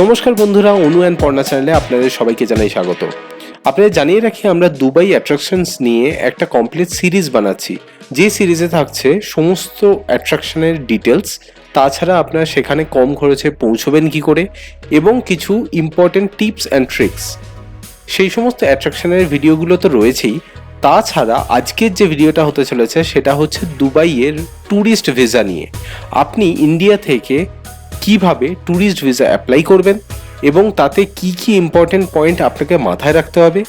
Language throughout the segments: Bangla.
নমস্কার বন্ধুরা, অনু অ্যান্ড পর্ণা চ্যানেলে আপনাদের সবাইকে জানাই স্বাগত। আপনাদের জানিয়ে রাখি, আমরা দুবাই অ্যাট্রাকশনস নিয়ে একটা কমপ্লিট সিরিজ বানাচ্ছি। যে সিরিজে থাকছে সমস্ত অ্যাট্রাকশনের ডিটেলস তাছাড়া আপনারা সেখানে কম খরচে পৌঁছবেন কি করে, এবং কিছু ইম্পর্টেন্ট টিপস অ্যান্ড ট্রিক্স সেই সমস্ত অ্যাট্রাকশনের ভিডিওগুলো তো রয়েছেই। তাছাড়া আজকের যে ভিডিওটা হতে চলেছে, সেটা হচ্ছে দুবাইয়ের ট্যুরিস্ট ভিসা নিয়ে। আপনি ইন্ডিয়া থেকে কীভাবে ট্যুরিস্ট ভিসা অ্যাপ্লাই করবেন এবং তাতে কি কি ইম্পর্টেন্ট পয়েন্ট আপনাকে মাথায় রাখতে হবে,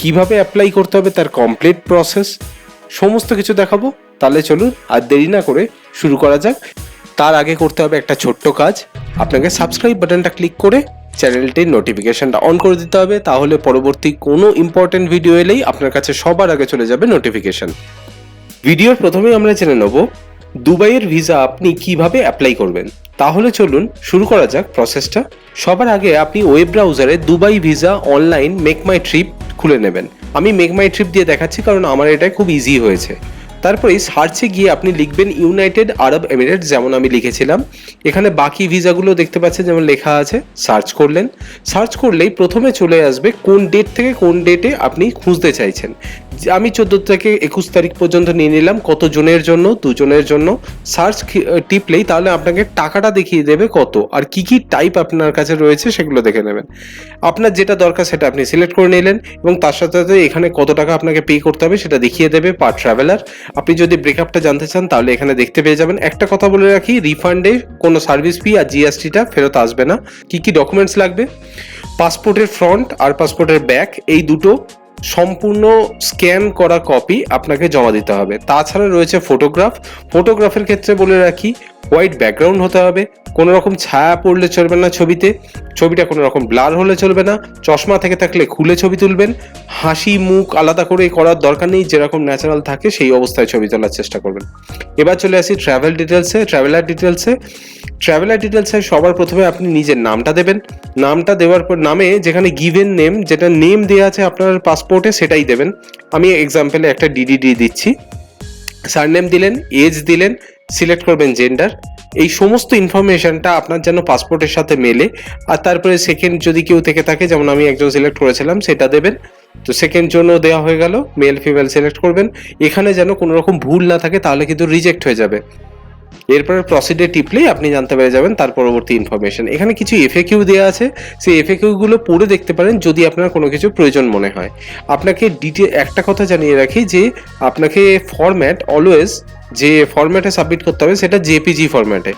কীভাবে অ্যাপ্লাই করতে হবে তার কমপ্লিট প্রসেস সমস্ত কিছু দেখাবো। তাহলে চলুন আর দেরি না করে শুরু করা যাক। তার আগে করতে হবে একটা ছোট্ট কাজ। আপনাকে সাবস্ক্রাইব বাটনটা ক্লিক করে চ্যানেলটির নোটিফিকেশনটা অন করে দিতে হবে। তাহলে পরবর্তী কোনো ইম্পর্টেন্ট ভিডিও এলেই আপনার কাছে সবার আগে চলে যাবে নোটিফিকেশন ভিডিওর প্রথমেই আমরা জেনে নেব, দুবাইয়ের ভিসা আপনি কীভাবে অ্যাপ্লাই করবেন। তাহলে চলুন শুরু করা যাক প্রসেসটা সবার আগে আপনি ওয়েব ব্রাউজারে Dubai visa online make my trip খুলে নেবেন। আমি মেক মাই ট্রিপ দিয়ে দেখাচ্ছি কারণ আমার এটা খুব ইজি হয়েছে। তারপরে সার্চে গিয়ে আপনি লিখবেন ইউনাইটেড আরব এমিরেটস যেমন আমি লিখেছিলাম। এখানে বাকি ভিসাগুলো দেখতে পাচ্ছেন, যেমন লেখা আছে সার্চ করলেন। সার্চ করলেই প্রথমে চলে আসবে কোন ডেট থেকে কোন ডেটে আপনি খুঁজতে চাইছেন। আমি চোদ্দ থেকে একুশ তারিখ পর্যন্ত নিয়ে নিলাম কত জনের জন্য, দুজনের জন্য। সার্চ টিপলেই তাহলে আপনাকে টাকাটা দেখিয়ে দেবে কত, আর কি কি টাইপ আপনার কাছে রয়েছে সেগুলো দেখে নেবেন। আপনার যেটা দরকার সেটা আপনি সিলেক্ট করে নিলেন, এবং তার সাথে সাথে এখানে কত টাকা আপনাকে পে করতে হবে সেটা দেখিয়ে দেবে পার ট্রাভেলার আপনি যদি ব্রেকআপটা জানতে চান, তাহলে এখানে দেখতে পেয়ে যাবেন। একটা কথা বলে রাখি রিফান্ডে কোনো সার্ভিস ফি আর জিএসটিটা ফেরত আসবে না। কি কি ডকুমেন্টস লাগবে? পাসপোর্টের ফ্রন্ট আর পাসপোর্টের ব্যাক এই দুটো সম্পূর্ণ স্ক্যান করা কপি আপনাকে জমা দিতে হবে। তাছাড়া রয়েছে ফটোগ্রাফ ফটোগ্রাফের ক্ষেত্রে বলে রাখি হোয়াইট ব্যাকগ্রাউন্ড হতে হবে। কোনো রকম ছায়া পড়লে চলবে না ছবিতে। ছবিটা কোনো রকম ব্লার হলে চলবে না। চশমা থেকে থাকলে খুলে ছবি তুলবেন। হাসি, মুখ আলাদা করে করার দরকার নেই। যেরকম ন্যাচারাল থাকে সেই অবস্থায় ছবি তোলার চেষ্টা করবেন। এবার চলে আসি ট্রাভেল ডিটেলসে ট্রাভেলার ডিটেলসে ট্রাভেলার ডিটেলসে সবার প্রথমে আপনি নিজের নামটা দেবেন। নামটা দেওয়ার পর নামে যেখানে গিভেন নেম যেটা নেম দেওয়া আছে আপনার পাসপোর্টে সেটাই দেবেন। আমি এক্সাম্পলে একটা ডিডিডি দিচ্ছি। সারনেম দিলেন এজ দিলেন সিলেক্ট করবেন জেন্ডার এই সমস্ত ইনফরমেশনটা আপনার যেন পাসপোর্টের সাথে মেলে। আর তারপরে সেকেন্ড যদি কেউ থেকে থাকে, যেমন আমি একজন সিলেক্ট করেছিলাম, সেটা দেবেন। তো সেকেন্ড জন্য দেওয়া হয়ে গেল মেল ফিমেল সিলেক্ট করবেন। এখানে যেন কোনো রকম ভুল না থাকে, তাহলে কিন্তু রিজেক্ট হয়ে যাবে। এরপরে প্রসিডে টিপলেই আপনি জানতে পেরে যাবেন তার পরবর্তী ইনফরমেশন এখানে কিছু এফএকিউ দেওয়া আছে। সেই এফএকিউগুলো পড়ে দেখতে পারেন যদি আপনার কোনো কিছু প্রয়োজন মনে হয়। আপনাকে ডিটে একটা কথা জানিয়ে রাখি যে আপনাকে ফরম্যাট অলওয়েজ যে ফরম্যাটে সাবমিট করতে হবে সেটা জেপিজি ফরম্যাটে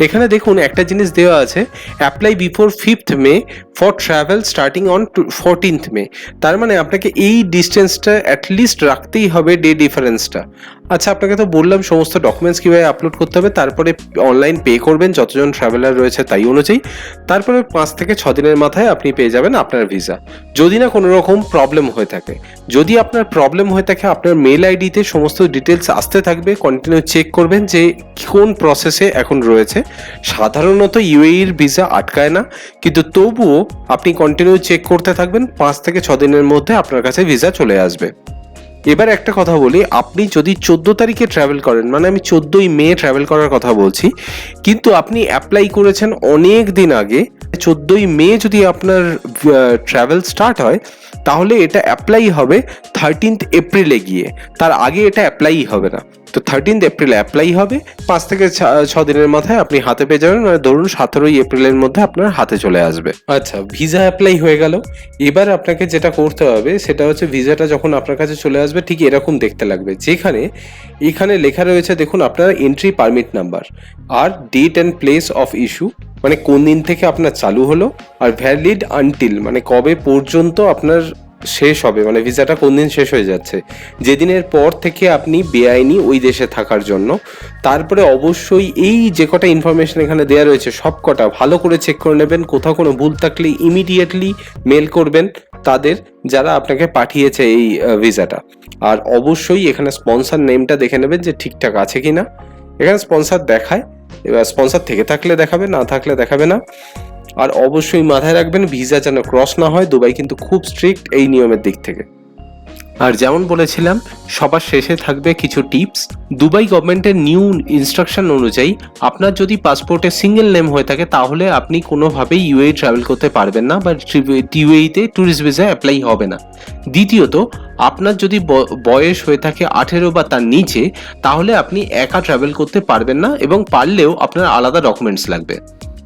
এখানে দেখুন একটা জিনিস দেওয়া আছে apply before fifth May for travel starting on fourteenth May তার মানে আপনাকে এই ডিস্টেন্সটা অ্যাটলিস্ট রাখতেই হবে ডে ডিফারেন্সটা আচ্ছা আপনাকে তো বললাম সমস্ত ডকুমেন্টস কীভাবে আপলোড করতে হবে, তারপরে অনলাইন পে করবেন, যতজন ট্রাভেলার রয়েছে তাই অনুযায়ী। তারপরে পাঁচ থেকে ছ দিনের মাথায় আপনি পেয়ে যাবেন আপনার ভিসা যদি না কোনো রকম প্রবলেম হয়ে থাকে। যদি আপনার প্রবলেম হয়ে থাকে, আপনার মেল আইডিতে সমস্ত ডিটেলস আসতে থাকবে কন্টিনিউ চেক করবেন যে কোন প্রসেসে এখন রয়েছে। সাধারণত ইউএইর ভিসা আটকায় না, কিন্তু তবুও আপনি কন্টিনিউ চেক করতে থাকবেন, পাঁচ থেকে ছ দিনের মধ্যে আপনার কাছে ভিসা চলে আসবে। এবার একটা কথা বলি, আপনি যদি চোদ্দ তারিখে ট্রাভেল করেন মানে আমি চোদ্দই মে ট্রাভেল করার কথা বলছি, কিন্তু আপনি অ্যাপ্লাই করেছেন অনেক দিন আগে, চোদ্দই মে যদি আপনার ট্রাভেল স্টার্ট হয়, তাহলে এটা অ্যাপ্লাই হবে থার্টিন্থ এপ্রিলে গিয়ে। তার আগে এটা অ্যাপ্লাই হবে না। তো থার্টিন্থ এপ্রিল অ্যাপ্লাই হবে। পাঁচ থেকে ছ- দিনের মাথায় আপনি হাতে পেয়ে যাবেন। মানে ধরুন সতেরোই এপ্রিলের মধ্যে আপনার হাতে চলে আসবে। আচ্ছা ভিসা অ্যাপ্লাই হয়ে গেল। এবার আপনাকে যেটা করতে হবে, সেটা হচ্ছে ভিসাটা যখন আপনার কাছে চলে আসবে, ঠিক এরকম দেখতে লাগবে। যেখানে, এখানে লেখা রয়েছে, দেখুন, আপনার entry permit number R date and place of issue মানে কোন দিন থেকে আপনার চালু হলো, আর ভ্যালিড আনটিল মানে কবে পর্যন্ত আপনার শেষ হবে মানে ভিসাটা কোন দিন শেষ হয়ে যাচ্ছে। যেদিনের পর থেকে আপনি বেআইনি ওই দেশে থাকার জন্য, তারপরে অবশ্যই এই যে কটা ইনফরমেশন এখানে দেওয়া রয়েছে, সব কটা ভালো করে চেক করে নেবেন, কোথাও কোনো ভুল থাকলে ইমিডিয়েটলি মেল করবেন তাদের যারা আপনাকে পাঠিয়েছে এই ভিসাটা। আর অবশ্যই এখানে স্পন্সর নেমটা দেখে নেবেন যে ঠিকঠাক আছে কি না এখানে স্পন্সর দেখায়, এবার স্পন্সর থেকে থাকলে দেখাবে, না থাকলে দেখাবে না। আর অবশ্যই মাথায় রাখবেন, ভিসা যেন ক্রস না হয়, দুবাই কিন্তু খুব স্ট্রিক্ট এই নিয়মের দিক থেকে। আর যেমন বলেছিলাম, সবার শেষে থাকবে কিছু টিপস দুবাই গভর্নমেন্টের নিউ ইনস্ট্রাকশন অনুযায়ী, আপনার যদি পাসপোর্টে সিঙ্গেল নেম হয়ে থাকে, তাহলে আপনি কোনোভাবেই ইউএই ট্রাভেল করতে পারবেন না বা ইউএইতে ট্যুরিস্ট ভিসা অ্যাপ্লাই হবে না। দ্বিতীয়ত, আপনার যদি বয়স হয়ে থাকে আঠেরো বা তার নিচে, তাহলে আপনি একা ট্রাভেল করতে পারবেন না এবং পারলেও আপনার আলাদা ডকুমেন্টস লাগবে।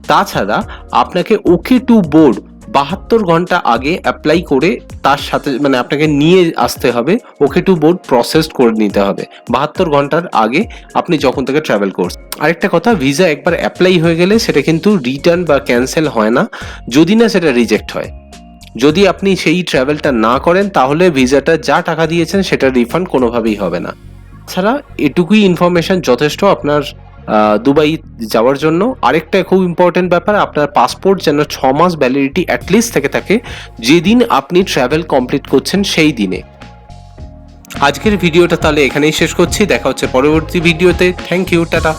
তাছাড়া আপনাকে ওকে টু বোর্ড বাহাত্তর ঘণ্টা আগে অ্যাপ্লাই করে তার সাথে মানে আপনাকে নিয়ে আসতে হবে ওকে টু বোর্ড প্রসেস করে নিতে হবে। বাহাত্তর ঘণ্টার আগে আপনি যখন থেকে ট্রাভেল করছেন। আরেকটা কথা ভিসা একবার অ্যাপ্লাই হয়ে গেলে সেটা কিন্তু রিটার্ন বা ক্যান্সেল হয় না। যদি না সেটা রিজেক্ট হয়। যদি আপনি সেই ট্রাভেলটা না করেন, তাহলে ভিসাটা যা টাকা দিয়েছেন সেটা রিফান্ড কোনোভাবেই হবে না। ছাড়া এটুকুই ইনফরমেশন যথেষ্ট, আপনার দুবাই যাওয়ার জন্য। আরেকটা খুব ইম্পর্টেন্ট ব্যাপার, আপনার পাসপোর্ট যেন ছ মাস ভ্যালিডিটি অ্যাটলিস্ট থেকে থাকে, যেদিন আপনি ট্রাভেল কমপ্লিট করছেন সেই দিনে। আজকের ভিডিওটা তাহলে এখানেই শেষ করছি, দেখা হচ্ছে পরবর্তী ভিডিওতে। Thank you tata.